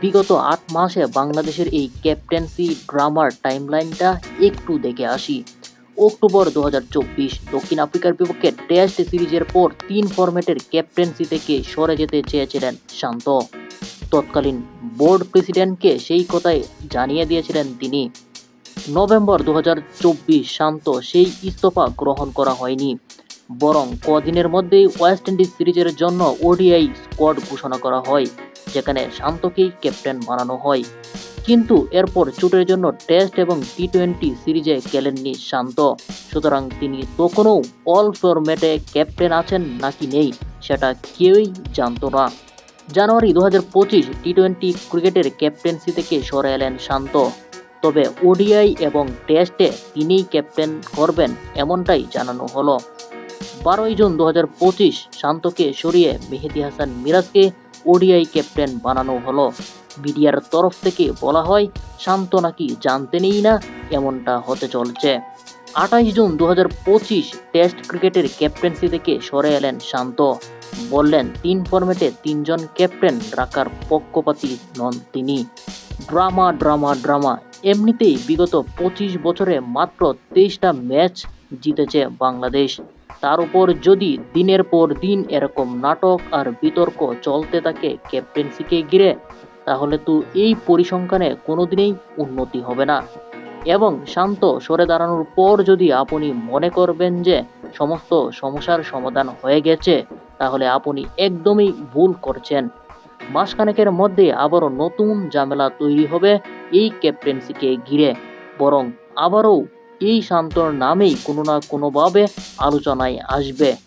বিগত আট মাসে বাংলাদেশের এই ক্যাপ্টেন্সি ড্রামার টাইমলাইনটা একটু দেখে আসি। অক্টোবর দু হাজার চব্বিশ, দক্ষিণ আফ্রিকার বিপক্ষে টেস্ট সিরিজের পর তিন ফরম্যাটের ক্যাপ্টেন্সি থেকে সরে যেতে চেয়েছিলেন শান্ত। তৎকালীন বোর্ড প্রেসিডেন্টকে সেই কথাই জানিয়ে দিয়েছিলেন তিনি। নভেম্বর দু হাজার চব্বিশ, শান্ত সেই ইস্তফা গ্রহণ করা হয়নি। বরং কদিনের মধ্যেই ওয়েস্ট ইন্ডিজ সিরিজের জন্য ওডিআই স্কোয়াড ঘোষণা করা হয়। যেখানে শান্তকেই ক্যাপ্টেন বানানো হয়। কিন্তু এরপর চোটের জন্য টেস্ট এবং টি টোয়েন্টি সিরিজে খেলেননি শান্ত। সুতরাং তিনি তখনও অল ফরম্যাটে ক্যাপ্টেন আছেন নাকি নেই, সেটা কেউই জানত না। জানুয়ারি দু হাজার পঁচিশ টি টোয়েন্টি ক্রিকেটের ক্যাপ্টেন্সি থেকে সরে এলেন শান্ত। তবে ওডিআই এবং টেস্টে তিনিই ক্যাপ্টেন করবেন এমনটাই জানানো হলো। বারোই জুন দু হাজার পঁচিশ শান্তকে সরিয়ে মেহেদি হাসান মিরাজকে ওডিআই ক্যাপ্টেন বানানো হলো। মিডিয়ার তরফ থেকে বলা হয় শান্ত নাকি জানতে নেই না, এমনটা হতে চলছে। আঠাইশ জুন দু হাজার পঁচিশ টেস্ট ক্রিকেটের ক্যাপ্টেন্সি থেকে সরে এলেন শান্ত। বললেন, তিন ফর্মেটে তিনজন ক্যাপ্টেন রাখার পক্ষপাতি নন তিনি। ড্রামা ড্রামা ড্রামা এমনিতেই বিগত পঁচিশ বছরে মাত্র তেইশটা ম্যাচ জিতেছে বাংলাদেশ। তার উপর যদি দিনের পর দিন এরকম নাটক আর বিতর্ক চলতে থাকে ক্যাপ্টেন্সিকে ঘিরে, তাহলে তো এই পরিসংখ্যানে কোনোদিনই উন্নতি হবে না। এবং শান্ত সরে দাঁড়ানোর পর যদি আপনি মনে করবেন যে সমস্ত সমস্যার সমাধান হয়ে গেছে, তাহলে আপনি একদমই ভুল করছেন। মাসখানেকের মধ্যে আবারও নতুন ঝামেলা তৈরি হবে এই ক্যাপ্টেন্সিকে ঘিরে। বরং আবারও এই শান্তর নামেই কোনো না কোনোভাবে আলোচনায় আসবে।